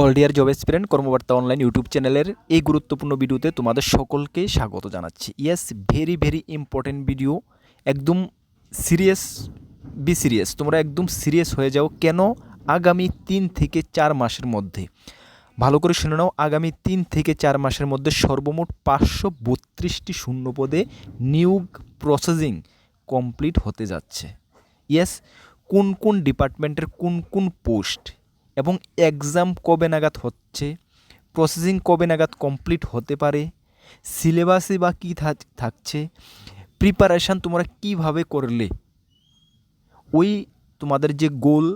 All dear job aspirant Karmabarta online YouTube চ্যানেলের এই গুরুত্বপূর্ণ ভিডিওতে তোমাদের সকলকে স্বাগত জানাচ্ছি। Yes very very important video একদম সিরিয়াস বি সিরিয়াস তোমরা একদম সিরিয়াস হয়ে যাও কেন আগামী তিন থেকে চার মাসের মধ্যে? ভালো করে শুনে নাও, আগামী তিন থেকে চার মাসের মধ্যে সর্বমোট পাঁচশো বত্রিশটি শূন্যপদে নিয়োগ প্রসেসিং কমপ্লিট হতে যাচ্ছে। ইয়েস কোন কোন ডিপার্টমেন্টের কোন কোন পোস্ট এবং এক্সাম কবে নাগাদ হচ্ছে প্রসেসিং কবে নাগাদ কমপ্লিট হতে পারে সিলেবাসে বা কী থাকছে প্রিপারেশান তোমরা কীভাবে করলে? ওই তোমাদের যে গোল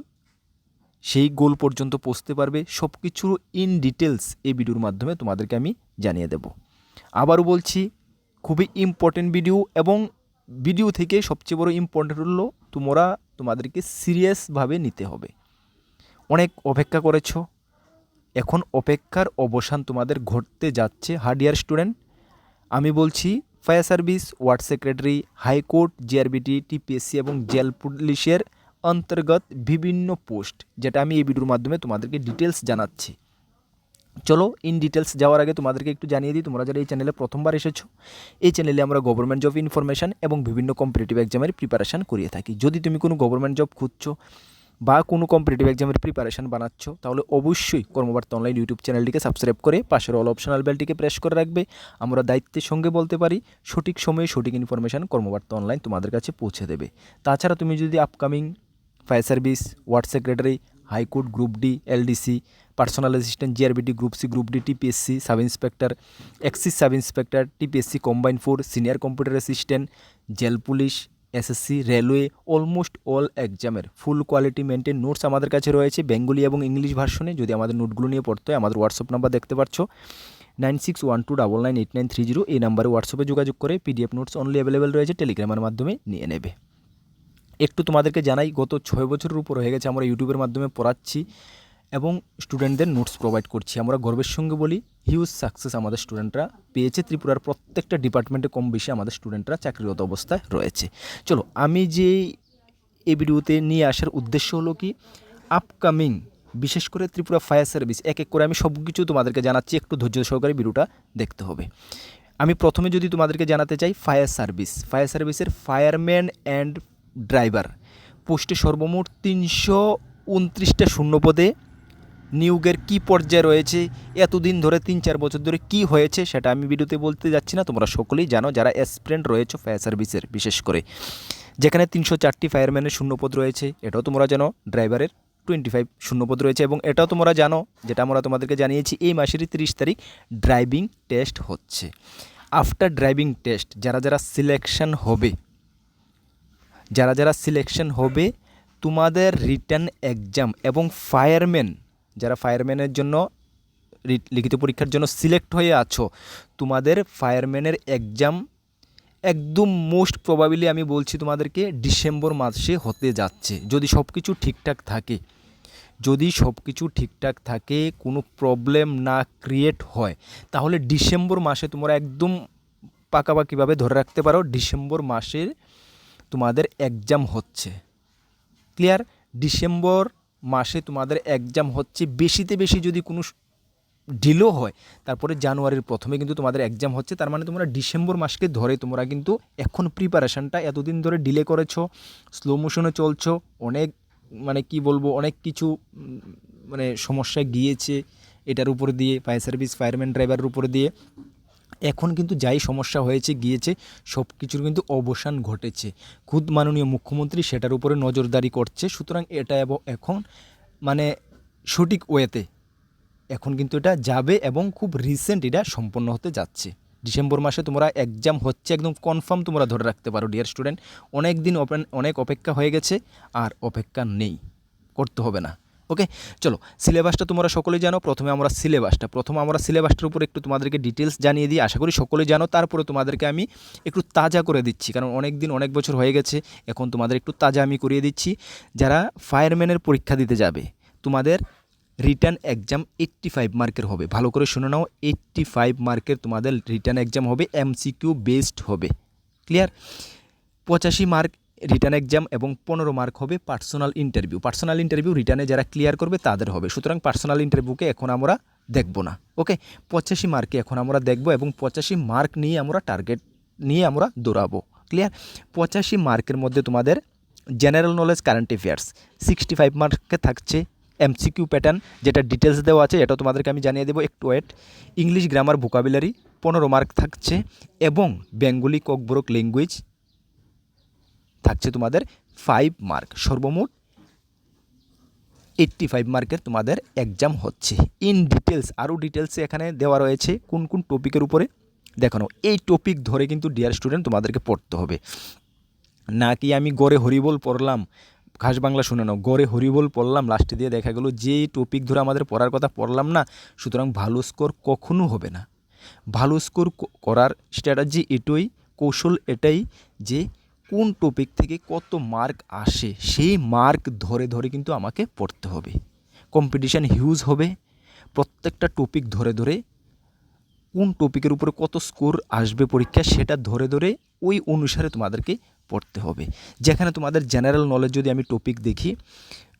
সেই গোল পর্যন্ত পৌঁছতে পারবে সব কিছুর ইন ডিটেলস এই ভিডিওর মাধ্যমে তোমাদেরকে আমি জানিয়ে দেব। আবারও বলছি, খুবই ইম্পর্টেন্ট ভিডিও এবং ভিডিও থেকে সবচেয়ে বড় ইম্পর্টেন্ট হলো তোমরা তোমাদেরকে সিরিয়াসভাবে নিতে হবে। অনেক অপেক্ষা করেছ। এখন অপেক্ষার অবসান তোমাদের ঘটতে যাচ্ছে হার্ডিয়ার স্টুডেন্ট। আমি বলছি, fire service, ward secretary, high court, GRBT, TPSC এবং জেল পুলিশের অন্তর্গত বিভিন্ন পোস্ট, যেটা আমি এই ভিডিওর মাধ্যমে তোমাদেরকে ডিটেলস জানাচ্ছি। চলো, ইন ডিটেলস যাওয়ার আগে তোমাদেরকে একটু জানিয়ে দিই, তোমরা যারা এই চ্যানেলে প্রথমবার এসেছ, এই চ্যানেলে আমরা গভর্নমেন্ট জব ইনফরমেশান এবং বিভিন্ন কম্পিটিটিভ এক্সামের প্রিপারেশান করিয়ে থাকি। যদি তুমি কোনো গভর্নমেন্ট জব খুঁজছো বা কোনো কম্পিটিটিভ এক্সামের প্রিপারেশান বানাচ্ছ, তাহলে অবশ্যই কর্মবার্তা অনলাইন ইউটিউব চ্যানেলটিকে সাবস্ক্রাইব করে পাশের অল অপশনাল বেলটিকে প্রেস করে রাখবে। আমরা দায়িত্বের সঙ্গে বলতে পারি, সঠিক সময়ে সঠিক ইনফরমেশান কর্মবার্তা অনলাইন তোমাদের কাছে পৌঁছে দেবে। তাছাড়া তুমি যদি upcoming fire service ward secretary high court group D LDC personal assistant GRBT group C group D TPSC sub inspector excise sub inspector TPSC combine four senior computer assistant jail police SSC railway almost all এক্সামের full quality maintain notes আমাদের কাছে রয়েছে Bengali এবং English ভার্সনে। যদি আমাদের নোটগুলো নিয়ে পড়তে হয়, আমাদের হোয়াটসঅ্যাপ নাম্বার দেখতে পাচ্ছ nine six one two double nine eight nine three zero এই নাম্বারে হোয়াটসঅ্যাপে যোগাযোগ করে পিডিএফ নোটস অনলি অ্যাভেলেবেল রয়েছে টেলিগ্রামের মাধ্যমে নিয়ে নেবে। একটু তোমাদেরকে জানাই, গত ছয় বছরের উপর হয়ে গেছে, আমরা ইউটিউবের মাধ্যমে পড়াচ্ছি। এবং স্টুডেন্টদের নোটস প্রোভাইড করছি। আমরা গর্বের সঙ্গে বলি হিউজ সাকসেস আমাদের স্টুডেন্টরা পেয়েছে। ত্রিপুরার প্রত্যেকটা ডিপার্টমেন্টে কম বেশি আমাদের স্টুডেন্টরা চাকরিরত অবস্থায় রয়েছে। চলো, আমি যে এই ভিডিওতে নিয়ে আসার উদ্দেশ্য হলো কি আপকামিং বিশেষ করে ত্রিপুরা ফায়ার সার্ভিস এক এক করে আমি সব কিছু তোমাদেরকে জানাচ্ছি। একটু ধৈর্য সহকারে ভিডিওটা দেখতে হবে। আমি প্রথমে যদি তোমাদেরকে জানাতে চাই ফায়ার সার্ভিস ফায়ার সার্ভিসের ফায়ারম্যান অ্যান্ড ড্রাইভার পোস্টে সর্বমোট তিনশো উনত্রিশটা শূন্যপদে নিয়োগের কি পর্যায়ে রয়েছে, এতদিন ধরে তিন চার বছর ধরে কি হয়েছে সেটা আমি ভিডিওতে বলতে যাচ্ছি না। তোমরা সকলেই জানো, যারা অ্যাসপ্রেন্ট রয়েছে ফায়ার সার্ভিসের বিশেষ করে। যেখানে তিনশো চারটি ফায়ারম্যানের শূন্যপদ রয়েছে, এটাও তোমরা জানো ড্রাইভারের টোয়েন্টি ফাইভ শূন্যপদ রয়েছে এবং এটাও তোমরা জানো, যেটা আমরা তোমাদেরকে জানিয়েছি, এই মাসেরই তিরিশ তারিখ ড্রাইভিং টেস্ট হচ্ছে। আফটার ড্রাইভিং টেস্ট যারা যারা সিলেকশন হবে, যারা যারা সিলেকশন হবে, তোমাদের রিটার্ন এক্সাম এবং ফায়ারম্যান যারা ফায়ারম্যানের জন্য লিখিত পরীক্ষার জন্য সিলেক্ট হয়ে আছো, তোমাদের ফায়ারম্যানের এক্সাম একদম মোস্ট প্রবাবিলি আমি বলছি তোমাদেরকে ডিসেম্বর মাসে হতে যাচ্ছে। যদি সব কিছু ঠিকঠাক থাকে, যদি সব কিছু ঠিকঠাক থাকে, কোনো প্রবলেম না ক্রিয়েট হয়, তাহলে ডিসেম্বর মাসে তোমরা একদম পাকাপাকিভাবে ধরে রাখতে পারো, ডিসেম্বর মাসে তোমাদের এক্সাম হচ্ছে। ক্লিয়ার ডিসেম্বর মাসে তোমাদের এক্সাম হচ্ছে বেশিতে বেশি যদি কোনো ডিলও হয়, তারপরে জানুয়ারির প্রথমে কিন্তু তোমাদের এক্সাম হচ্ছে, তার মানে তোমরা ডিসেম্বর মাসকে ধরে তোমরা কিন্তু এখন প্রিপারেশানটা এতদিন ধরে ডিলে করেছ স্লো মোশনে চলছো, অনেক মানে কি বলব, অনেক কিছু মানে সমস্যা গিয়েছে এটার উপর দিয়ে ফায়ার সার্ভিস ফায়ারম্যান ড্রাইভারের উপর দিয়ে। এখন কিন্তু যাই সমস্যা হয়েছে, গিয়েছে সব কিছুর কিন্তু অবসান ঘটেছে। খুদ মাননীয় মুখ্যমন্ত্রী সেটার উপরে নজরদারি করছে, সুতরাং এটা এখন মানে সঠিক ওয়েতে এখন কিন্তু এটা যাবে এবং খুব রিসেন্ট এটা সম্পন্ন হতে যাচ্ছে। ডিসেম্বর মাসে তোমরা এক্সাম হচ্ছে, একদম কনফার্ম তোমরা ধরে রাখতে পারো ডিয়ার স্টুডেন্ট অনেক দিন অনেক অপেক্ষা হয়ে গেছে, আর অপেক্ষা নেই, করতে হবে না। ওকে চলো সিলেবাসটা তোমরা সকলেই জানো, প্রথমে আমরা সিলেবাসটা প্রথমে আমরা সিলেবাসটার উপর একটু তোমাদেরকে ডিটেলস জানিয়ে দিই, আশা করি সকলে জানো, তারপরে তোমাদেরকে আমি একটু তাজা করে দিচ্ছি, কারণ অনেক দিন অনেক বছর হয়ে গেছে, এখন তোমাদের একটু তাজা আমি করিয়ে দিচ্ছি। যারা ফায়ারম্যানের পরীক্ষা দিতে যাবে, তোমাদের রিটার্ন এক্সাম এইট্টি ফাইভ মার্কের হবে। ভালো করে শুনে নাও এইট্টি ফাইভ মার্কের তোমাদের রিটার্ন এক্সাম হবে এমসিকিউ বেসড হবে। ক্লিয়ার পঁচাশি মার্ক রিটার্ন এক্সাম এবং পনেরো মার্ক হবে পার্সোনাল ইন্টারভিউ পার্সোনাল ইন্টারভিউ রিটার্নে যারা ক্লিয়ার করবে তাদের হবে। সুতরাং পার্সোনাল ইন্টারভিউকে এখন আমরা দেখব না। ওকে পঁচাশি মার্কে এখন আমরা দেখব এবং পঁচাশি মার্ক নিয়ে আমরা টার্গেট নিয়ে আমরা দৌড়াবো। ক্লিয়ার পঁচাশি মার্কের মধ্যে তোমাদের general knowledge current affairs sixty five মার্কে থাকছে এমসিকিউ প্যাটার্ন যেটা ডিটেলস দেওয়া আছে, এটা তোমাদেরকে আমি জানিয়ে দেবো একটু ওয়েট ইংলিশ গ্রামার ভোকাবুলারি পনেরো মার্ক থাকছে এবং বেঙ্গলি ককবরক ল্যাঙ্গুয়েজ থাকছে তোমাদের ফাইভ মার্ক সর্বমোট এইট্টি ফাইভ মার্কের তোমাদের এক্সাম হচ্ছে। ইন ডিটেলস আরও ডিটেলসে এখানে দেওয়া রয়েছে কোন কোন টপিকের উপরে। দেখানো এই টপিক ধরে কিন্তু ডিয়ার স্টুডেন্ট তোমাদেরকে পড়তে হবে। না কি আমি গড়ে হরিবোল পড়লাম? খাস বাংলা শুনে নাও, গড়ে হরিবল পড়লাম লাস্টে দিয়ে দেখা গেলো যে টপিক ধরে আমাদের পড়ার কথা পড়লাম না, সুতরাং ভালো স্কোর কখনো হবে না। ভালো স্কোর করার স্ট্র্যাটাজি এটাই, কৌশল এটাই যে কোন টপিক থেকে কত মার্ক আসে, সেই মার্ক ধরে ধরে কিন্তু আমাকে পড়তে হবে। কম্পিটিশান হিউজ হবে। প্রত্যেকটা টপিক ধরে ধরে কোন টপিকের উপরে কত স্কোর আসবে পরীক্ষা সেটা ধরে ধরে ওই অনুসারে তোমাদেরকে পড়তে হবে। যেখানে তোমাদের জেনারেল নলেজ যদি আমি টপিক দেখি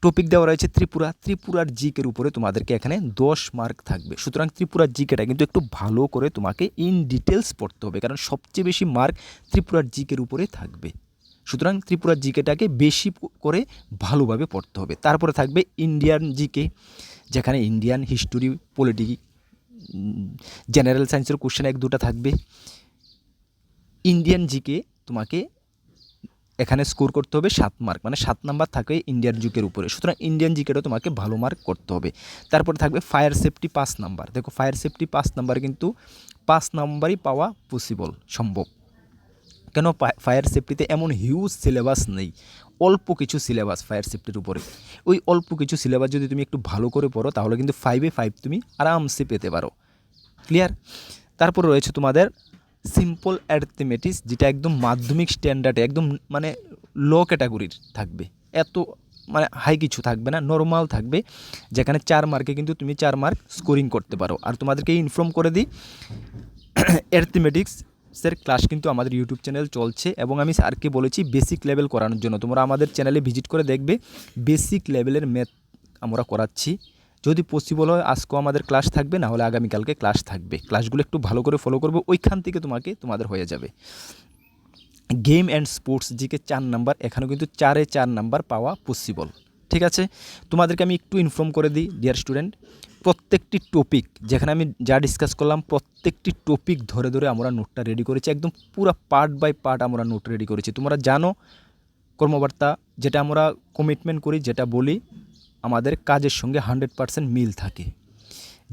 টপিক দেওয়া রয়েছে ত্রিপুরা। ত্রিপুরার জিকের উপরে তোমাদেরকে এখানে দশ মার্ক থাকবে। সুতরাং ত্রিপুরার জিকেটা কিন্তু একটু ভালো করে তোমাকে ইন ডিটেলস পড়তে হবে, কারণ সবচেয়ে বেশি মার্ক ত্রিপুরার জিকের উপরে থাকবে। সুতরাং ত্রিপুরার জিকেটাকে বেশি করে ভালোভাবে পড়তে হবে। তারপরে থাকবে ইন্ডিয়ান জিকে যেখানে ইন্ডিয়ান হিস্টোরি পলিটিক জেনারেল সায়েন্সের কোশ্চেন এক, দুটা থাকবে। ইন্ডিয়ান জিকে তোমাকে এখানে স্কোর করতে হবে সাত মার্ক মানে সাত নাম্বার থাকে ইন্ডিয়ান জিকের উপরে। সুতরাং ইন্ডিয়ান জিকেটা তোমাকে ভালো মার্ক করতে হবে। তারপরে থাকবে ফায়ার সেফটি পাঁচ নাম্বার দেখো ফায়ার সেফটি পাঁচ নাম্বার কিন্তু পাঁচ নাম্বারই পাওয়া পসিবল সম্ভব। কেন ফায়ার সেফটিতে এমন হিউজ সিলেবাস নেই? অল্প কিছু সিলেবাস ফায়ার সেফটির উপরে। ওই অল্প কিছু সিলেবাস যদি তুমি একটু ভালো করে পড়ো, তাহলে কিন্তু ফাইভে ফাইভ তুমি আরামসে পেতে পারো। ক্লিয়ার তারপর রয়েছে তোমাদের সিম্পল অ্যাথমেটিক্স যেটা একদম মাধ্যমিক স্ট্যান্ডার্ডে একদম মানে লো ক্যাটাগরির থাকবে। এত মানে হাই কিছু থাকবে না নর্মাল থাকবে, যেখানে চার মার্কে কিন্তু তুমি চার মার্ক স্কোরিং করতে পারো। আর তোমাদেরকে ইনফর্ম করে দিই অ্যাথমেটিক্স স্যার ক্লাস কিন্তু আমাদের ইউটিউব চ্যানেল চলছে এবং আমি স্যারকে বলেছি বেসিক লেভেল করানোর জন্য। তোমরা আমাদের চ্যানেলে ভিজিট করে দেখবে বেসিক লেভেলের ম্যাথ আমরা করাচ্ছি। যদি পসিবল হয়, আজকেও আমাদের ক্লাস থাকবে না হলে আগামীকালকে ক্লাস থাকবে। ক্লাসগুলো একটু ভালো করে ফলো করবে, ওইখান থেকে তোমাকে, তোমাদের হয়ে যাবে। গেম অ্যান্ড স্পোর্টস জিকে চার নাম্বার এখানেও কিন্তু চারে চার নাম্বার পাওয়া পসিবল ঠিক আছে? তোমাদেরকে আমি একটু ইনফর্ম করে দিই ডিয়ার স্টুডেন্ট প্রত্যেকটি টপিক যেখানে আমি যা ডিসকাস করলাম, প্রত্যেকটি টপিক ধরে ধরে আমরা নোটটা রেডি করেছি। একদম পুরো পার্ট বাই পার্ট আমরা নোট রেডি করেছি। তোমরা জানো, কর্মবার্তা যেটা আমরা কমিটমেন্ট করি, যেটা বলি, আমাদের কাজের সঙ্গে হান্ড্রেড পারসেন্ট মিল থাকে।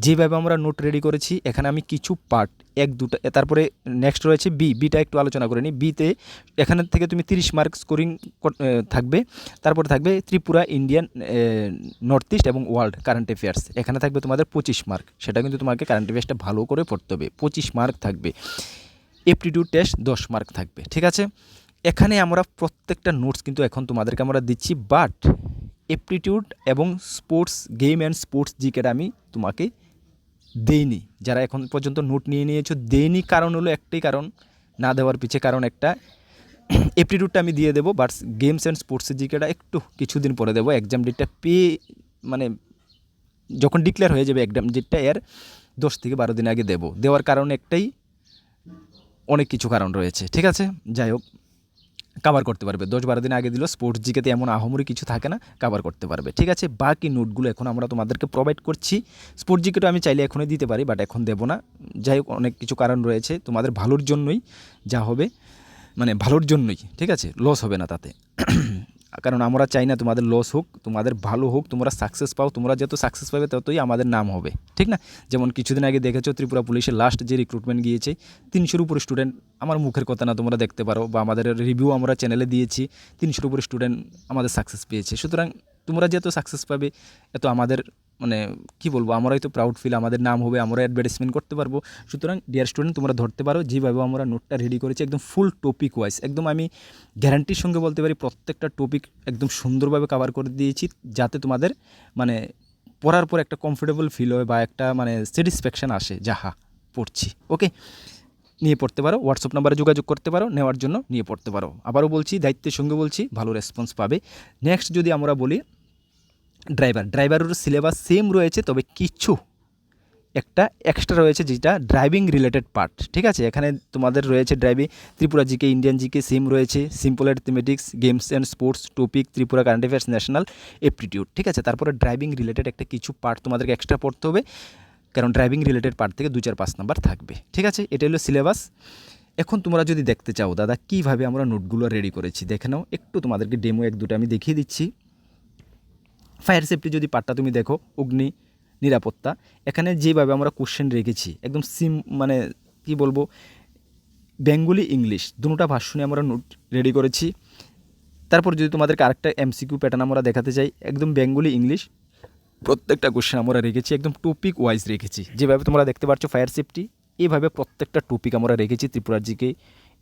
যেভাবে আমরা নোট রেডি করেছি, এখানে আমি কিছু পার্ট এক, দুটা তারপরে নেক্সট রয়েছে বি বিটা একটু আলোচনা করে নিই। বিতে এখানে থেকে তুমি তিরিশ মার্ক স্কোরিং থাকবে, তারপরে থাকবে ত্রিপুরা ইন্ডিয়ান নর্থ ইস্ট এবং ওয়ার্ল্ড কারেন্ট অ্যাফেয়ার্স এখানে থাকবে তোমাদের পঁচিশ মার্ক সেটা কিন্তু তোমাকে কারেন্ট অ্যাফেয়ার্সটা ভালো করে পড়তে হবে। পঁচিশ মার্ক থাকবে এপ্টিটিউড টেস্ট দশ মার্ক থাকবে, ঠিক আছে? এখানে আমরা প্রত্যেকটা নোটস কিন্তু এখন তোমাদেরকে আমরা দিচ্ছি বাট এপ্টিটিউড এবং স্পোর্টস গেম অ্যান্ড স্পোর্টস জিকেটা আমি তোমাকে দেইনি। যারা এখন পর্যন্ত নোট নিয়ে নিয়েছো, দেইনি কারণ হলো একটাই কারণ, না দেওয়ার পিছে কারণ একটা। এপ্টিটিউডটা আমি দিয়ে দেবো বাট গেমস অ্যান্ড স্পোর্টসের জিকেটা একটু কিছুদিন পরে দেবো। এক্সাম ডেটটা পেয়ে মানে যখন ডিক্লেয়ার হয়ে যাবে এক্সাম ডেটটা এর দশ থেকে বারো দিন আগে দেবো। দেওয়ার কারণ একটাই, অনেক কিছু কারণ রয়েছে। ঠিক আছে? যাই হোক। কাভার করতে পারবে। দশ বারো দিন আগে দিল স্পোর্টস জিকেতে এমন আহমরি কিছু থাকে না কাভার করতে পারবে। ঠিক আছে, বাকি নোটগুলো এখন আমরা তোমাদেরকে প্রোভাইড করছি। স্পোর্টস জিকেটা আমি চাইলে এখনই দিতে পারি বাট এখন দেবো না। যাই হোক, অনেক কিছু কারণ রয়েছে। তোমাদের ভালোর জন্যই যা হবে মানে ভালোর জন্যই, ঠিক আছে? লস হবে না তাতে। কারণ আমরা চাই না তোমাদের লস হোক, তোমাদের ভালো হোক, তোমরা সাকসেস পাও, তোমরা যত সাকসেস পাবে ততই আমাদের নাম হবে, ঠিক না? যেমন কিছুদিন আগে দেখেছ ত্রিপুরা পুলিশের লাস্ট যে রিক্রুটমেন্ট গিয়েছে, তিনশোর উপরে স্টুডেন্ট আমার মুখের কথা না তোমরা দেখতে পারো, বা আমাদের রিভিউ আমরা চ্যানেলে দিয়েছি, তিনশোর উপরে স্টুডেন্ট আমাদের সাকসেস পেয়েছে। সুতরাং তোমরা যত সাকসেস পাবে, এত আমাদের মানে কি বলব, আমরাই তো প্রাউড ফিল আমাদের নাম হবে আমরা অ্যাডভার্টাইজমেন্ট করতে পারব। সুতরাং ডিয়ার স্টুডেন্ট তোমরা ধরতে পারো, যেভাবে আমরা নোটটা রেডি করেছি, একদম ফুল টপিক ওয়াইজ একদম আমি গ্যারান্টির সঙ্গে বলতে পারি, প্রত্যেকটা টপিক একদম সুন্দরভাবে কভার করে দিয়েছি, যাতে তোমাদের মানে পড়ার পর একটা কমফোর্টেবল ফিল হয় বা একটা মানে স্যাটিসফ্যাকশান আসে যাহা পড়ছি ওকে নিয়ে পড়তে পারো হোয়াটসঅ্যাপ নাম্বারে যোগাযোগ করতে পারো, নেওয়ার জন্য নিয়ে পড়তে পারো। আবারও বলছি, দায়িত্বের সঙ্গে বলছি, ভালো রেসপন্স পাবে। নেক্সট যদি আমরা বলি ড্রাইভার। ড্রাইভারের সিলেবাস সেম রয়েছে, তবে কিছু একটা এক্সট্রা রয়েছে যেটা ড্রাইভিং রিলেটেড পার্ট ঠিক আছে? এখানে তোমাদের রয়েছে driving Tripura GK, Indian GK same রয়েছে simple arithmetics games and sports topic Tripura current affairs national aptitude ঠিক আছে? তারপরে ড্রাইভিং রিলেটেড একটা কিছু পার্ট তোমাদেরকে এক্সট্রা পড়তে হবে, কারণ ড্রাইভিং রিলেটেড পার্ট থেকে দু চার পাঁচ নাম্বার থাকবে, ঠিক আছে? এটা হলো সিলেবাস এখন তোমরা যদি দেখতে চাও, দাদা, কীভাবে আমরা নোটগুলো রেডি করেছি? দেখে নাও, একটু তোমাদেরকে ডেমো এক দুটো আমি দেখিয়ে দিচ্ছি। ফায়ার সেফটি যদি পার্টটা তুমি দেখো, অগ্নি, নিরাপত্তা, এখানে যেভাবে আমরা কোশ্চেন রেখেছি, একদম সিম মানে কি বলব, বেঙ্গলি ইংলিশ দুটোটা ভাষণে আমরা নোট রেডি করেছি। তারপর যদি তোমাদেরকে আরেকটা এমসিকিউ প্যাটার্ন আমরা দেখাতে চাই, একদম বেঙ্গলি ইংলিশ, প্রত্যেকটা কোশ্চেন আমরা রেখেছি, একদম টপিক ওয়াইজ রেখেছি। যেভাবে তোমরা দেখতে পাচ্ছ ফায়ার সেফটি এইভাবে প্রত্যেকটা টপিক আমরা রেখেছি ত্রিপুরার GK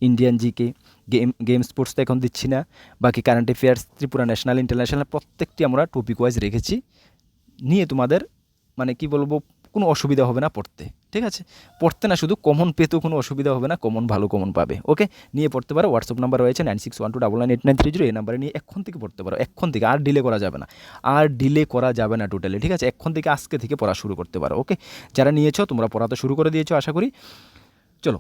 Indian GK game game sports তো এখন দিচ্ছি না। বাকি current affairs Tripura national international প্রত্যেকটি আমরা টপিক ওয়াইজ রেখেছি। নিয়ে তোমাদের মানে কি বলব, কোনো অসুবিধা হবে না পড়তে, ঠিক আছে? পড়তে না শুধু কমন পেতেও কোনো অসুবিধা হবে না কমন ভালো কমন পাবে ওকে নিয়ে পড়তে পারো হোয়াটসঅ্যাপ নাম্বার রয়েছে nine six one two double nine eight nine three zero এই নাম্বারে নিয়ে এখন থেকে পড়তে পারো, এখন থেকে, আর ডিলে করা যাবে না। আর ডিলে করা যাবে না টোটালি ঠিক আছে? এখন থেকে, আজকে থেকে পড়া শুরু করতে পারো ওকে যারা নিয়েছো, তোমরা পড়া তো শুরু করে দিয়েছ, আশা করি। চলো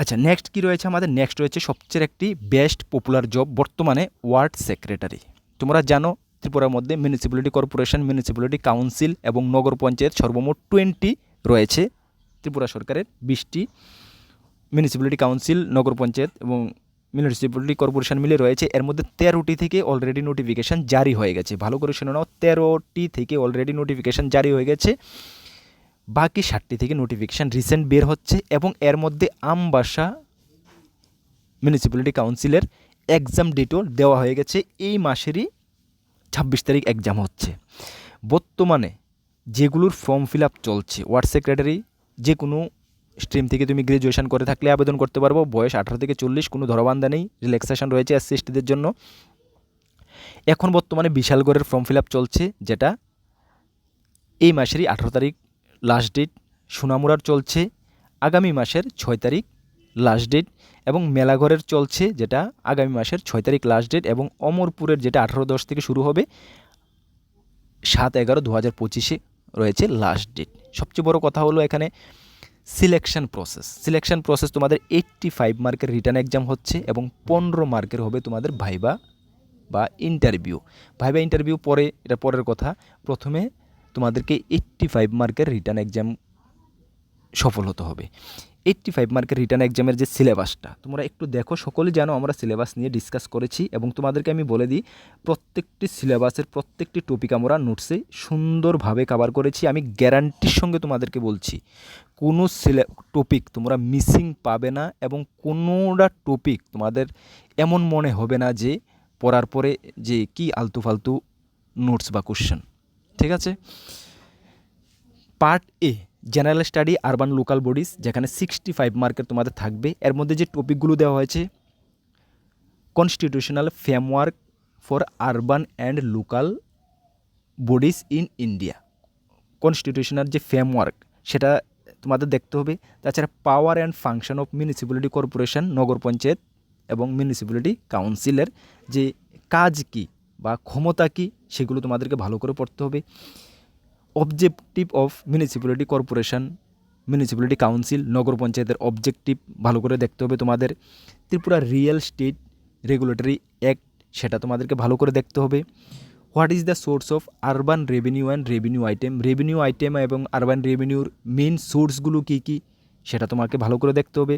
আচ্ছা নেক্সট কি রয়েছে আমাদের? নেক্সট রয়েছে সবচেয়ে একটি বেস্ট পপুলার জব বর্তমানে ওয়ার্ড সেক্রেটারি তোমরা জানো ত্রিপুরার মধ্যে মিউনিসিপ্যালিটি কর্পোরেশন মিউনিসিপ্যালিটি কাউন্সিল এবং নগর পঞ্চায়েত সর্বমোট টোয়েন্টি রয়েছে ত্রিপুরা সরকারের বিশটি। মিউনিসিপ্যালিটি কাউন্সিল নগর পঞ্চায়েত এবং মিউনিসিপ্যালিটি কর্পোরেশন মিলে রয়েছে। এর মধ্যে তেরোটি থেকে অলরেডি নোটিফিকেশান জারি হয়ে গেছে। ভালো করে শুনে নাও, তেরোটি থেকে অলরেডি নোটিফিকেশান জারি হয়ে গেছে। বাকি ষাটটি থেকে নোটিফিকেশান রিসেন্ট বের হচ্ছে এবং এর মধ্যে আমবাসা মিউনিসিপ্যালিটি কাউন্সিলের এক্সাম ডেটও দেওয়া হয়ে গেছে। এই মাসেরই ছাব্বিশ তারিখ এক্সাম হচ্ছে। বর্তমানে যেগুলোর ফর্ম ফিল আপ চলছে ওয়ার্ড সেক্রেটারি যে কোনো স্ট্রিম থেকে তুমি গ্র্যাজুয়েশন করে থাকলে আবেদন করতে পারব। বয়স আঠারো থেকে চল্লিশ, কোনো ধরবান্ধা নেই রিল্যাক্সেশন রয়েছে এসসি এসটিদের জন্য। এখন বর্তমানে বিশালগড়ের ফর্ম ফিল আপ চলছে, যেটা এই মাসেরই আঠারো তারিখ লাস্ট ডেট সোনামুড়ার চলছে আগামী মাসের ছয় তারিখ লাস্ট ডেট এবং মেলাঘরের চলছে যেটা আগামী মাসের ছয় তারিখ লাস্ট ডেট এবং অমরপুরের যেটা আঠারো দশ থেকে শুরু হবে সাত এগারো দু হাজার পঁচিশে রয়েছে লাস্ট ডেট সবচেয়ে বড় কথা হলো এখানে সিলেকশন প্রসেস সিলেকশন প্রসেস তোমাদের এইট্টি ফাইভ মার্কের রিটার্ন এক্সাম হচ্ছে এবং পনেরো মার্কের হবে তোমাদের ভাইবা বা ইন্টারভিউ ভাইবা ইন্টারভিউ পরে, এটা পরের কথা। প্রথমে তোমাদেরকে এইট্টি ফাইভ মার্কের রিটার্ন এক্সাম সফল হতে হবে। এইট্টি ফাইভ মার্কের রিটার্ন এক্সামের যে সিলেবাসটা তোমরা একটু দেখো, সকলে জানো আমরা সিলেবাস নিয়ে ডিসকাস করেছি এবং তোমাদেরকে আমি বলে দিই, প্রত্যেকটি সিলেবাসের প্রত্যেকটি টপিক আমরা নোটসে সুন্দরভাবে কাভার করেছি। আমি গ্যারান্টির সঙ্গে তোমাদেরকে বলছি, কোনো সিলে টপিক তোমরা মিসিং পাবে না এবং কোনোটা টপিক তোমাদের এমন মনে হবে না যে পড়ার পরে যে কি আলতু ফালতু নোটস বা কোশ্চেন ঠিক আছে? Part A general study urban local bodies যেখানে সিক্সটি ফাইভ মার্কের তোমাদের থাকবে। এর মধ্যে যে টপিকগুলো দেওয়া হয়েছে constitutional framework for urban and local bodies in India constitutional যে ফ্রেমওয়ার্ক সেটা তোমাদের দেখতে হবে। তাছাড়া power and function of municipality corporation নগর পঞ্চায়েত এবং মিউনিসিপ্যালিটি কাউন্সিলের যে কাজ কী বা ক্ষমতা কী, সেগুলো তোমাদেরকে ভালো করে পড়তে হবে। Objective of municipality corporation municipality council নগর পঞ্চায়েতের অবজেক্টিভ ভালো করে দেখতে হবে তোমাদের। Tripura real estate regulatory act সেটা তোমাদেরকে ভালো করে দেখতে হবে। What is the source of urban revenue and revenue item revenue item এবং আরবান রেভিনিউর মেন সোর্সগুলো কী কী, সেটা তোমাকে ভালো করে দেখতে হবে।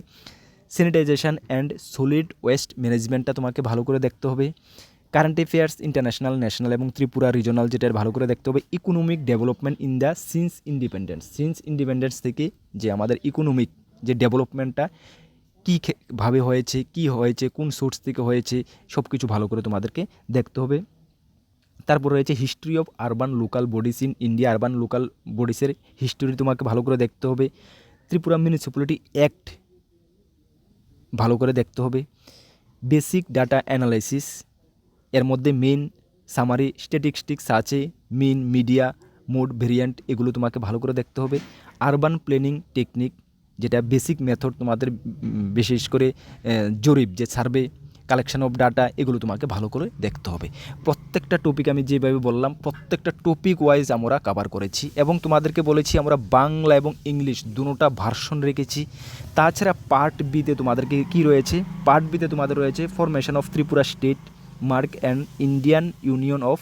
স্যানিটাইজেশন অ্যান্ড সলিড ওয়েস্ট ম্যানেজমেন্টটা তোমাকে ভালো করে দেখতে হবে। কারেন্ট অ্যাফেয়ার্স ইন্টারন্যাশনাল ন্যাশনাল এবং ত্রিপুরা রিজনাল যেটার ভালো করে দেখতে হবে economic development in the since independence since independence থেকে যে আমাদের ইকোনমিক যে ডেভেলপমেন্টটা কী ভাবে হয়েছে, কি হয়েছে, কোন সোর্স থেকে হয়েছে সব কিছু ভালো করে তোমাদেরকে দেখতে হবে। তারপর রয়েছে history of urban local bodies in India urban local বডিসের history তোমাকে ভালো করে দেখতে হবে। ত্রিপুরা মিউনিসিপ্যালিটি অ্যাক্ট ভালো করে দেখতে হবে। বেসিক ডাটা অ্যানালাইসিস এর মধ্যে মেন সামারি স্ট্যাটিস্টিক্স আছে মিন মিডিয়া মোড ভেরিয়েন্ট এগুলো তোমাকে ভালো করে দেখতে হবে। আরবান প্ল্যানিং টেকনিক যেটা বেসিক মেথড তোমাদের বিশেষ করে জরিপ, যে সার্ভে কালেকশন অফ ডাটা এগুলো তোমাকে ভালো করে দেখতে হবে। প্রত্যেকটা টপিক আমি যেভাবে বললাম, প্রত্যেকটা টপিক ওয়াইজ আমরা কভার করেছি এবং তোমাদেরকে বলেছি আমরা বাংলা এবং ইংলিশ দুটোটা ভার্সন রেখেছি। তাছাড়া পার্ট বিতে তোমাদেরকে কি রয়েছে? পার্ট বিতে তোমাদের রয়েছে formation of Tripura state mark and Indian union of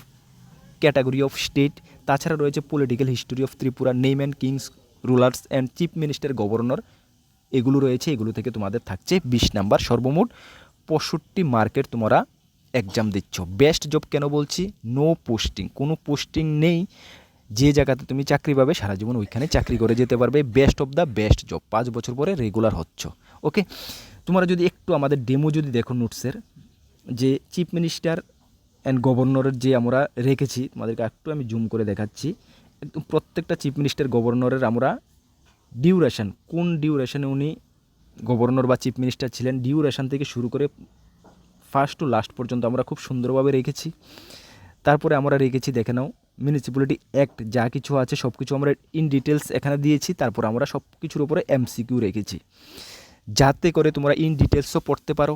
category of state. তাছাড়া রয়েছে political history of Tripura, name and kings, rulers and chief minister governor. এগুলো রয়েছে, এগুলো থেকে তোমাদের থাকছে বিশ নাম্বার সর্বমোট পঁয়ষট্টি মার্কের তোমরা এক্সাম দিচ্ছ। বেস্ট জব কেন বলছি? নো পোস্টিং কোনো পোস্টিং নেই। যে জায়গাতে তুমি চাকরি পাবে, সারা জীবন ওইখানে চাকরি করে যেতে পারবে। Best of the best job পাঁচ বছর পরে রেগুলার হচ্ছ। ওকে তোমরা যদি একটু আমাদের ডেমো যদি দেখো নোটসের যে চিফ মিনিস্টার অ্যান্ড গভর্নরের যে আমরা রেখেছি, তোমাদেরকে একটু আমি জুম করে দেখাচ্ছি। একদম প্রত্যেকটা চিফ মিনিস্টার গভর্নরের আমরা ডিউরেশন কোন ডিউরেশনে উনি গভর্নর বা চিফ মিনিস্টার ছিলেন ডিউরেশন থেকে শুরু করে ফার্স্ট টু লাস্ট পর্যন্ত আমরা খুব সুন্দরভাবে রেখেছি। তারপরে আমরা রেখেছি, দেখে নাও মিউনিসিপ্যালিটি অ্যাক্ট যা কিছু আছে সব কিছু আমরা ইন ডিটেলস এখানে দিয়েছি, তারপর আমরা সব কিছুর উপরে এমসিকিউ রেখেছি। যাতে করে তোমরা ইন ডিটেলসও পড়তে পারো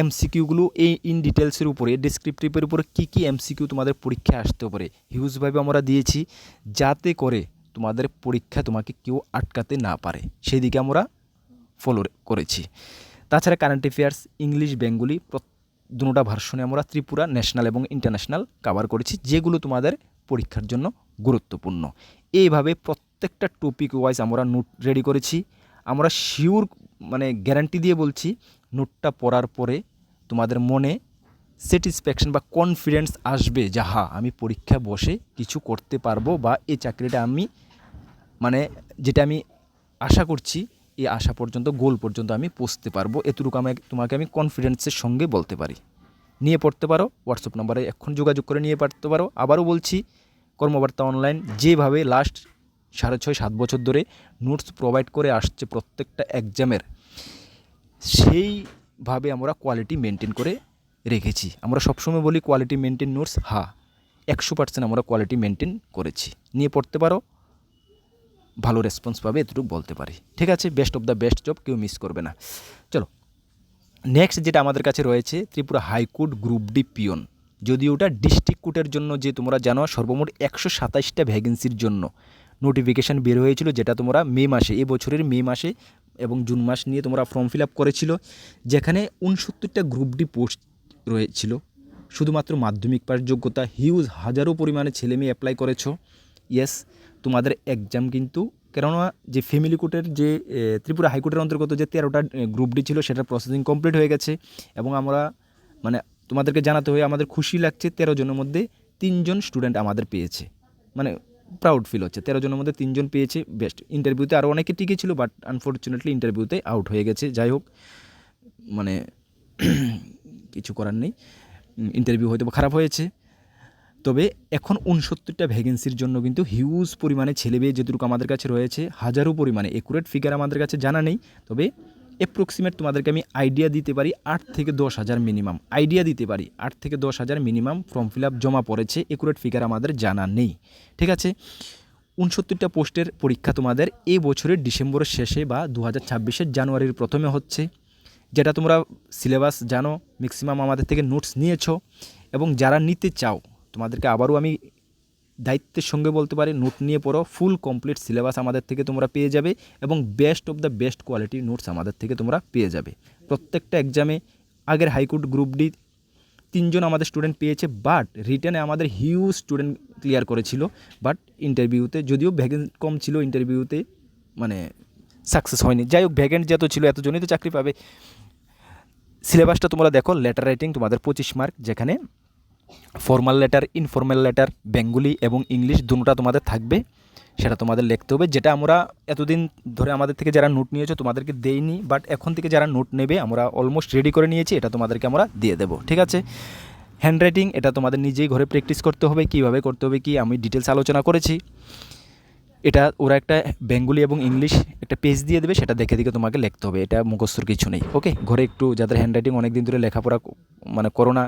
এমসিকিউগুলো এই ইন ডিটেলসের উপরে ডিসক্রিপটিভের উপরে কী কী এমসিকিউ তোমাদের পরীক্ষায় আসতে পারে। হিউজভাবে আমরা দিয়েছি, যাতে করে তোমাদের পরীক্ষা তোমাকে কেউ আটকাতে না পারে। সেই দিকে আমরা ফলো করেছি। তাছাড়া কারেন্ট অ্যাফেয়ার্স ইংলিশ বেঙ্গলি দুটা ভার্সনে আমরা ত্রিপুরা ন্যাশনাল এবং ইন্টারন্যাশনাল কভার করেছি, যেগুলো তোমাদের পরীক্ষার জন্য গুরুত্বপূর্ণ। এইভাবে প্রত্যেকটা টপিক ওয়াইজ আমরা নোট রেডি করেছি। আমরা শিওর গ্যারান্টি দিয়ে বলছি, নোটটা পড়ার পরে তোমাদের মনে স্যাটিসফ্যাকশন বা কনফিডেন্স আসবে যে হ্যাঁ আমি পরীক্ষা বসে কিছু করতে পারব বা এই চাকরিটা আমি মানে যেটা আমি আশা করছি, এই আশা পর্যন্ত গোল পর্যন্ত আমি পৌঁছতে পারব। এতটুকু আমি তোমাকে আমি কনফিডেন্সের সঙ্গে বলতে পারি। নিয়ে পড়তে পারো হোয়াটসঅ্যাপ নাম্বারে এখন যোগাযোগ করে নিয়ে পড়তে পারো। আবারও বলছি, কর্মবার্তা অনলাইন যেভাবে লাস্ট সাড়ে ছয়, সাত বছর ধরে নোটস প্রোভাইড করে আসছে প্রত্যেকটা এক্সামের সেইভাবে আমরা কোয়ালিটি মেনটেন করে রেখেছি। আমরা সবসময় বলি কোয়ালিটি মেনটেন নোটস হ্যাঁ একশো পার্সেন্ট আমরা কোয়ালিটি মেনটেন করেছি। নিয়ে পড়তে পারো, ভালো রেসপন্স পাবে, এতটুকু বলতে পারি। ঠিক আছে best of the best job কেউ মিস করবে না। চলো নেক্সট যেটা আমাদের কাছে রয়েছে, Tripura high court group D peon যদি ওটা ডিস্ট্রিক্ট কোর্টের জন্য যে তোমরা জানো, সর্বমোট একশো সাতাশটা ভ্যাকেন্সির জন্য নোটিফিকেশান বের হয়েছিল, যেটা তোমরা মে মাসে, এ বছরের মে মাসে এবং জুন মাস নিয়ে তোমরা ফর্ম ফিল আপ করেছিল, যেখানে উনসত্তরটা গ্রুপ ডি পোস্ট রয়েছিল। শুধুমাত্র মাধ্যমিক পাস যোগ্যতা হিউজ হাজারো পরিমাণে ছেলে মেয়ে অ্যাপ্লাই করেছ। ইয়েস তোমাদের এক্সাম কিন্তু, কেননা যে ফ্যামিলি কোর্টের যে ত্রিপুরা হাইকোর্টের অন্তর্গত যে তেরোটা গ্রুপ ডি ছিল, সেটার প্রসেসিং কমপ্লিট হয়ে গেছে। এবং আমরা মানে তোমাদেরকে জানাতে হয়ে আমাদের খুশি লাগছে, তেরো জনের মধ্যে তিনজন স্টুডেন্ট আমাদের পেয়েছে। মানে প্রাউড ফিল হচ্ছে। তেরো জনের মধ্যে তিনজন পেয়েছে বেস্ট ইন্টারভিউতে আরও অনেকে টিকে ছিল বাট আনফর্চুনেটলি ইন্টারভিউতে আউট হয়ে গেছে। যাই হোক মানে কিছু করার নেই। ইন্টারভিউ হয়তো খারাপ হয়েছে। তবে এখন উনসত্তরটা ভ্যাকেন্সির জন্য কিন্তু হিউজ পরিমাণে ছেলে মেয়ে যেটুকু আমাদের কাছে রয়েছে, হাজারো পরিমাণে একুরেট ফিগার আমাদের কাছে জানা নেই। তবে অ্যাপ্রক্সিমেট তোমাদেরকে আমি আইডিয়া দিতে পারি আট থেকে দশ হাজার মিনিমাম আইডিয়া দিতে পারি আট থেকে দশ হাজার মিনিমাম ফর্ম ফিল আপ জমা পড়েছে একুরেট ফিগার আমাদের জানা নেই। ঠিক আছে? উনসত্তরটা পোস্টের পরীক্ষা তোমাদের এই বছরের ডিসেম্বরের শেষে বা দু হাজার জানুয়ারির প্রথমে হচ্ছে। যেটা তোমরা সিলেবাস জানো ম্যাক্সিমাম আমাদের থেকে নোটস নিয়েছ। এবং যারা নিতে চাও, তোমাদেরকে আবারও আমি দায়িত্বের সঙ্গে বলতে পারি, নোট নিয়ে পড়ো ফুল কমপ্লিট সিলেবাস আমাদের থেকে তোমরা পেয়ে যাবে এবং বেস্ট অফ দ্য বেস্ট কোয়ালিটির নোটস আমাদের থেকে তোমরা পেয়ে যাবে। প্রত্যেকটা এক্সামে আগের হাইকোর্ট গ্রুপ ডি তিনজন আমাদের স্টুডেন্ট পেয়েছে বাট রিটার্নে আমাদের হিউজ স্টুডেন্ট ক্লিয়ার করেছিল বাট ইন্টারভিউতে যদিও ভ্যাকেন্ট কম ছিল ইন্টারভিউতে মানে সাকসেস হয়নি। যাই হোক ভ্যাকেন্ট যত ছিল, এতজনই তো চাকরি পাবে। সিলেবাসটা তোমরা দেখো লেটার রাইটিং তোমাদের পঁচিশ মার্ক যেখানে formal letter informal letter Bengali এবং ইংলিশ দুটোটা তোমাদের থাকবে, সেটা তোমাদের লিখতে হবে। যেটা আমরা এতদিন ধরে আমাদের থেকে যারা নোট নিয়েছো তোমাদেরকে দেইনি বাট এখন থেকে যারা নোট নেবে, আমরা অলমোস্ট রেডি করে নিয়েছি, এটা তোমাদেরকে আমরা দিয়ে দেবো, ঠিক আছে? হ্যান্ড রাইটিং এটা তোমাদের নিজেই ঘরে প্র্যাকটিস করতে হবে, কীভাবে করতে হবে, কি আমি ডিটেলস আলোচনা করেছি। এটা ওরা একটা বেঙ্গলি এবং ইংলিশ একটা পেজ দিয়ে দেবে, সেটা দেখে দেখে তোমাকে লিখতে হবে, এটা মুখস্থর কিছু নেই ওকে ঘরে একটু যাদের হ্যান্ড রাইটিং অনেক দিন ধরে লেখাপড়া মানে করোনা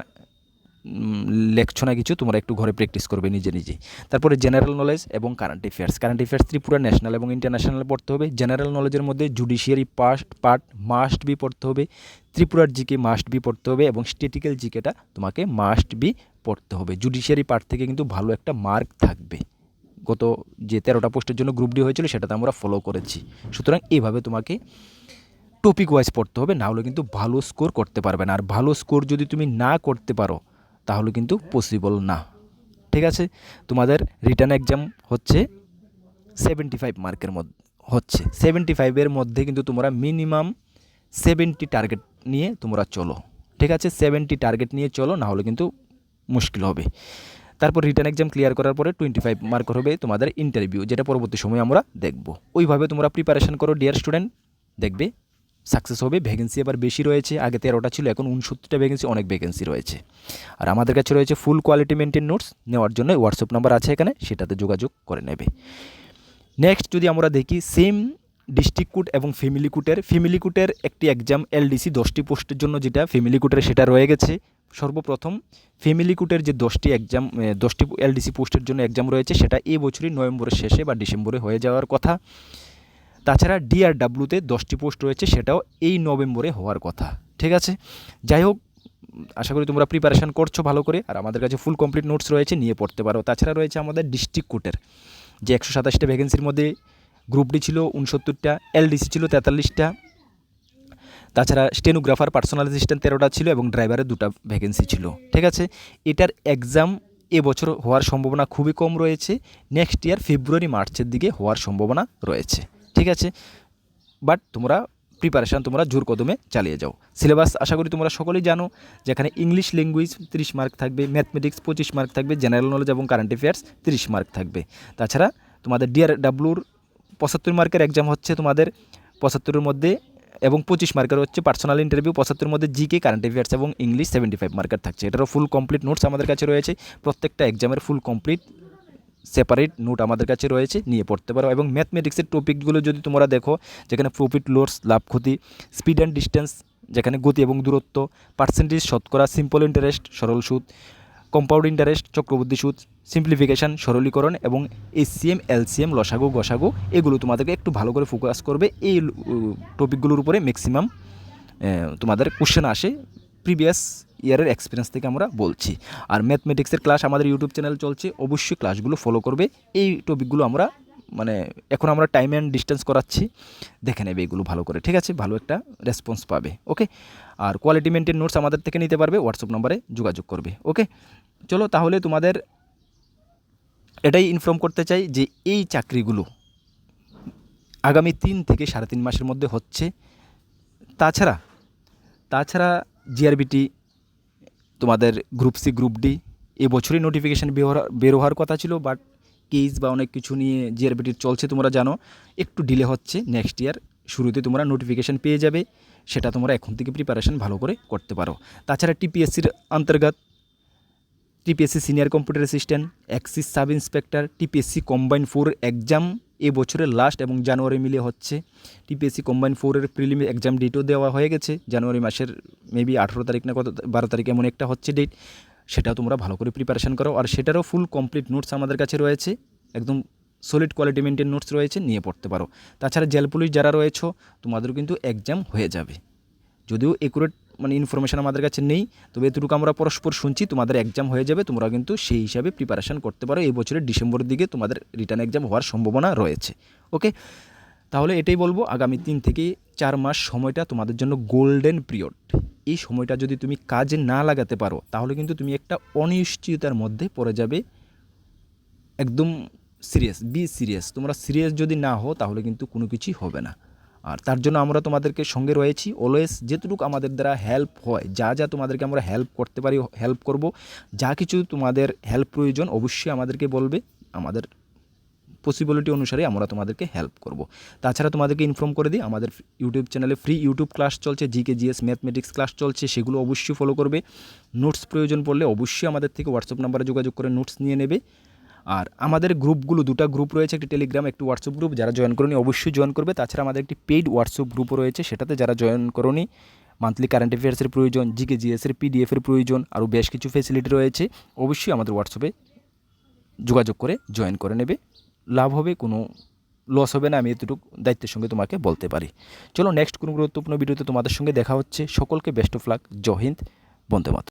লেখছো না কিছু, তোমরা একটু ঘরে প্র্যাকটিস করবে নিজে নিজে তারপরে জেনারেল নলেজ এবং current affairs current affairs Tripura national এবং ইন্টারন্যাশনাল পড়তে হবে। জেনারেল নলেজের মধ্যে judiciary past part must be পড়তে হবে। ত্রিপুরার জিকে মাস্ট বি পড়তে হবে এবং স্টেটিক্যাল জিকেটা তোমাকে মাস্ট বি পড়তে হবে। জুডিশিয়ারি পার্ট থেকে কিন্তু ভালো একটা মার্ক থাকবে। গত যে তেরোটা পোস্টের জন্য গ্রুপ ডি হয়েছিল, সেটাতে আমরা ফলো করেছি। সুতরাং এইভাবে তোমাকে টপিক ওয়াইজ পড়তে হবে, না হলে কিন্তু ভালো স্কোর করতে পারবে না। আর ভালো স্কোর যদি তুমি না করতে পারো তাহলে কিন্তু পসিবল না। ঠিক আছে? তোমাদের রিটার্ন এক্সাম হচ্ছে সেভেন্টি ফাইভ মার্কের মধ্যে, হচ্ছে। সেভেন্টি ফাইভের মধ্যে কিন্তু তোমরা মিনিমাম সেভেন্টি টার্গেট নিয়ে তোমরা চলো। ঠিক আছে? সেভেন্টি টার্গেট নিয়ে চলো না হলে কিন্তু মুশকিল হবে। তারপর রিটার্ন এক্সাম ক্লিয়ার করার পরে টোয়েন্টি ফাইভ মার্ক হবে তোমাদের ইন্টারভিউ যেটা পরবর্তী সময় আমরা দেখব। ওইভাবে তোমরা প্রিপারেশান করো ডিয়ার স্টুডেন্ট দেখবে। সাকসেস হবে ভ্যাকেন্সি এবার বেশি রয়েছে। আগে তেরোটা ছিল, এখন উনসত্তরটা ভ্যাকেন্সি অনেক ভ্যাকেন্সি রয়েছে। আর আমাদের কাছে রয়েছে ফুল কোয়ালিটি মেনটেন নোটস নেওয়ার জন্য হোয়াটসঅ্যাপ নাম্বার আছে এখানে, সেটাতে যোগাযোগ করে নেবে। নেক্সট যদি আমরা দেখি সেম ডিস্ট্রিক্ট কোড এবং ফ্যামিলি কোটের ফ্যামিলি কোটের একটি এক্সাম এলডিসি দশটি পোস্টের জন্য যেটা ফ্যামিলি কোটের সেটা রয়ে গেছে। সর্বপ্রথম ফ্যামিলি কোটের যে দশটি এক্সাম দশটি এলডিসি পোস্টের জন্য এক্সাম রয়েছে, সেটা এই বছরই নভেম্বরের শেষে বা ডিসেম্বরে হয়ে যাওয়ার কথা। তাছাড়া ডিআরডাব্লিউতে দশটি পোস্ট রয়েছে, সেটাও এই নভেম্বরে হওয়ার কথা। ঠিক আছে? যাই হোক, আশা করি তোমরা প্রিপারেশান করছ ভালো করে, আর আমাদের কাছে ফুল কমপ্লিট নোটস রয়েছে, নিয়ে পড়তে পারো। তাছাড়া রয়েছে আমাদের ডিস্ট্রিক্ট কোর্টের যে একশো সাতাশটা ভ্যাকেন্সির মধ্যে গ্রুপ ডি ছিল, উনসত্তরটা এলডিসি ছিল, তেতাল্লিশটা। তাছাড়া স্টেনোগ্রাফার পার্সোনাল অ্যাসিস্ট্যান্ট তেরোটা ছিল এবং ড্রাইভারের দুটা ভ্যাকেন্সি ছিল। ঠিক আছে? এটার এক্সাম এবছর হওয়ার সম্ভাবনা খুবই কম রয়েছে। নেক্সট ইয়ার ফেব্রুয়ারি মার্চের দিকে হওয়ার সম্ভাবনা রয়েছে। ঠিক আছে? বাট তোমরা প্রিপারেশান তোমরা জোর কদমে চালিয়ে যাও। সিলেবাস আশা করি তোমরা সকলেই জানো, যেখানে ইংলিশ ল্যাঙ্গুয়েজ তিরিশ মার্ক থাকবে ম্যাথমেটিক্স পঁচিশ মার্ক থাকবে জেনারেল নলেজ এবং কারেন্ট অ্যাফেয়ার্স তিরিশ মার্ক থাকবে। তাছাড়া তোমাদের ডিআর ডাব্লুর পঁচাত্তর মার্কের এক্সাম হচ্ছে তোমাদের পঁচাত্তরের মধ্যে এবং পঁচিশ মার্কের হচ্ছে পার্সোনাল ইন্টারভিউ পঁচাত্তরের মধ্যে জিকে কারেন্ট অ্যাফেয়ার্স এবং ইংলিশ সেভেন্টি ফাইভ মার্কের থাকছে। এটারও ফুল কমপ্লিট নোটস আমাদের কাছে রয়েছে। প্রত্যেকটা এক্সামের ফুল কমপ্লিট সেপারেট নোট আমাদের কাছে রয়েছে, নিয়ে পড়তে পারো। এবং ম্যাথমেটিক্সের টপিকগুলো যদি তোমরা দেখো, যেখানে প্রফিট লোডস লাভ, ক্ষতি স্পিড অ্যান্ড ডিস্টেন্স যেখানে গতি এবং দূরত্ব পার্সেন্টেজ শতকরা সিম্পল ইন্টারেস্ট সরল সুদ কম্পাউন্ড ইন্টারেস্ট চক্রবর্তী সুদ সিম্পলিফিকেশান সরলীকরণ এবং এসিএম এলসিএম লসাগু, গসাগু, এগুলো তোমাদেরকে একটু ভালো করে ফোকাস করবে। এই টপিকগুলোর উপরে ম্যাক্সিমাম তোমাদের কোশ্চেন আসে। প্রিভিয়াস ইয়ারের এক্সপিরিয়েন্স থেকে আমরা বলছি। আর ম্যাথমেটিক্সের ক্লাস আমাদের ইউটিউব চ্যানেল চলছে, অবশ্যই ক্লাসগুলো ফলো করবে। এই টপিকগুলো আমরা মানে এখন আমরা টাইম অ্যান্ড ডিস্টেন্স করাচ্ছি। দেখে নেবে এগুলো ভালো করে, ঠিক আছে? ভালো একটা রেসপন্স পাবে ওকে আর কোয়ালিটি মেনটেন নোটস আমাদের থেকে নিতে পারবে হোয়াটসঅ্যাপ নম্বরে যোগাযোগ করবে ওকে চলো তাহলে তোমাদের এটাই ইনফর্ম করতে চাই যে এই চাকরিগুলো আগামী তিন থেকে সাড়ে তিন মাসের মধ্যে হচ্ছে। তাছাড়া তাছাড়া জিআরবিটি তোমাদের গ্রুপ সি গ্রুপ ডি এবছরই নোটিফিকেশান বের হওয়ার কথা ছিল বাট কেস বা অনেক কিছু নিয়ে জিআরবিটির চলছে, তোমরা জানো, একটু ডিলে হচ্ছে নেক্সট ইয়ার শুরুতে তোমরা নোটিফিকেশান পেয়ে যাবে, সেটা তোমরা এখন থেকে প্রিপারেশন ভালো করে করতে পারো। তাছাড়া টিপিএসসির অন্তর্গত TPSC senior computer assistant excise sub inspector TPSC combine four exam এ বছরের লাস্ট এবং জানুয়ারি মিলে হচ্ছে। টিপিএসসি কম্বাইন ফোরের প্রিলিম এক্সাম ডেটও দেওয়া হয়ে গেছে, জানুয়ারি মাসের মেবি আঠেরো তারিখ না কত বারো তারিখ এমন একটা হচ্ছে ডেট সেটাও তোমরা ভালো করে প্রিপারেশান করো। আর সেটারও ফুল কমপ্লিট নোটস আমাদের কাছে রয়েছে। একদম সলিড কোয়ালিটি মেনটেন নোটস রয়েছে, নিয়ে পড়তে পারো। তাছাড়া জেল পুলিশ যারা রয়েছে, তোমাদেরও কিন্তু এক্সাম হয়ে যাবে। যদিও একুরেট মানে ইনফরমেশান আমাদের কাছে নেই, তবে এতটুকু আমরা পরস্পর শুনছি, তোমাদের এক্সাম হয়ে যাবে, তোমরা কিন্তু সেই হিসাবে প্রিপারেশান করতে পারো। এই বছরের ডিসেম্বরের দিকে তোমাদের রিটার্ন এক্সাম হওয়ার সম্ভাবনা রয়েছে। ওকে তাহলে এটাই বলব, আগামী তিন থেকে চার মাস সময়টা তোমাদের জন্য গোল্ডেন পিরিয়ড এই সময়টা যদি তুমি কাজে না লাগাতে পারো, তাহলে কিন্তু তুমি একটা অনিশ্চয়তার মধ্যে পড়ে যাবে। একদম সিরিয়াস বি সিরিয়াস তোমরা সিরিয়াস যদি না হও, তাহলে কিন্তু কোনো কিছুই হবে না। আর তার জন্য আমরা তোমাদেরকে সঙ্গে রয়েছি। অলওয়েজ যেটুকু আমাদের দ্বারা হেল্প হয়, যা যা তোমাদেরকে আমরা হেল্প করতে পারি হেল্প করব, যা কিছু তোমাদের হেল্প প্রয়োজন, অবশ্যই আমাদেরকে বলবে, আমাদের পসিবিলিটি অনুসারে আমরা তোমাদেরকে হেল্প করব। তাছাড়া তোমাদেরকে ইনফর্ম করে দিই, আমাদের ইউটিউব চ্যানেলে ফ্রি ইউটিউব ক্লাস চলছে জিকে জিএস ম্যাথমেটিক্স ক্লাস চলছে, সেগুলো অবশ্যই ফলো করবে। নোটস প্রয়োজন পড়লে অবশ্যই আমাদের থেকে হোয়াটসঅ্যাপ নাম্বারে যোগাযোগ করে নোটস নিয়ে নেবে। আর আমাদের গ্রুপগুলো দুটা গ্রুপ রয়েছে, একটি টেলিগ্রাম একটি হোয়াটসঅ্যাপ গ্রুপ যারা জয়েন করনি অবশ্যই জয়েন করবে। তাছাড়া আমাদের একটি পেইড হোয়াটসঅ্যাপ গ্রুপও রয়েছে, সেটাতে যারা জয়েন করনি মান্থলি কারেন্ট অ্যাফেয়ার্সের প্রয়োজন জিকে জিএসের পিডিএফের প্রয়োজন আরও বেশ কিছু ফেসিলিটি রয়েছে, অবশ্যই আমাদের হোয়াটসঅ্যাপে যোগাযোগ করে জয়েন করে নেবে। লাভ হবে, কোনো লস হবে না। আমি এতটুকু দায়িত্বের সঙ্গে তোমাকে বলতে পারি। চলো নেক্সট কোনো গুরুত্বপূর্ণ ভিডিওতে তোমাদের সঙ্গে দেখা হচ্ছে। সকলকে বেস্ট অফ লাক জহিন্দ হিন্দ। বন্দে